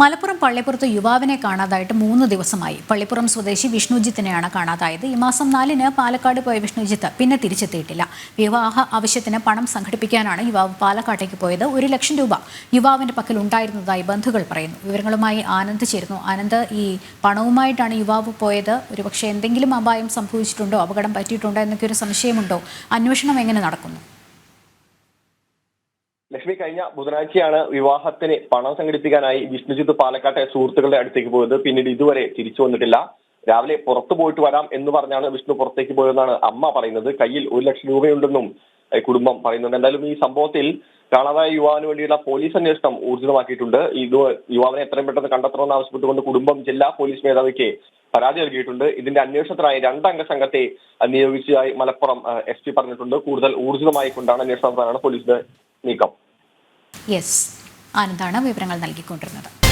മലപ്പുറം പള്ളിപ്പുറത്ത് യുവാവിനെ കാണാതായിട്ട് മൂന്ന് ദിവസമായി. പള്ളിപ്പുറം സ്വദേശി വിഷ്ണുജിത്തിനെയാണ് കാണാതായത്. ഈ മാസം നാലിന് പാലക്കാട് പോയ വിഷ്ണുജിത്ത് പിന്നെ തിരിച്ചെത്തിയിട്ടില്ല. വിവാഹ ആവശ്യത്തിന് പണം സംഘടിപ്പിക്കാനാണ് യുവാവ് പാലക്കാട്ടേക്ക് പോയത്. ഒരു ലക്ഷം രൂപ യുവാവിന്റെ പക്കൽ ഉണ്ടായിരുന്നതായി ബന്ധുക്കൾ പറയുന്നു. വിവരങ്ങളുമായി ആനന്ദ് ചേരുന്നു. ആനന്ദ് ഈ പണവുമായിട്ടാണ് യുവാവ് പോയത്. ഒരുപക്ഷെ എന്തെങ്കിലും അപായം സംഭവിച്ചിട്ടുണ്ടോ? അപകടം പറ്റിയിട്ടുണ്ടോ? എന്നൊക്കെ ഒരു സംശയമുണ്ടോ? അന്വേഷണം എങ്ങനെ നടക്കുന്നു? ലക്ഷ്മി കഴിഞ്ഞ ബുധനാഴ്ചയാണ് വിവാഹത്തിന് പണം സംഘടിപ്പിക്കാനായി വിഷ്ണുജിത്ത് പാലക്കാട്ടെ സുഹൃത്തുക്കളുടെ അടുത്തേക്ക് പോയത്. പിന്നീട് ഇതുവരെ തിരിച്ചു വന്നിട്ടില്ല. രാവിലെ പുറത്തു പോയിട്ട് വരാം എന്ന് പറഞ്ഞാണ് വിഷ്ണു പുറത്തേക്ക് പോയതെന്നാണ് അമ്മ പറയുന്നത്. കയ്യിൽ ഒരു ലക്ഷം രൂപയുണ്ടെന്നും കുടുംബം പറയുന്നുണ്ട്. എന്തായാലും ഈ സംഭവത്തിൽ കാണാതായ യുവാവിന് വേണ്ടിയുള്ള പോലീസ് അന്വേഷണം ഊർജിതമാക്കിയിട്ടുണ്ട്. ഇത് യുവാവിനെ എത്രയും പെട്ടെന്ന് കണ്ടെത്തണമെന്ന് ആവശ്യപ്പെട്ടുകൊണ്ട് കുടുംബം ജില്ലാ പോലീസ് മേധാവിക്ക് പരാതി നൽകിയിട്ടുണ്ട്. ഇതിന്റെ അന്വേഷണത്തിനായി രണ്ടംഗ സംഘത്തെ നിയോഗിച്ചതായി മലപ്പുറം എസ് പി പറഞ്ഞിട്ടുണ്ട്. കൂടുതൽ ഊർജിതമായി കൊണ്ടാണ് നടത്താനാണ് പോലീസിന്റെ നീക്കം. യെസ്. ആനന്ദാണ് വിവരങ്ങൾ നൽകിക്കൊണ്ടിരുന്നത്.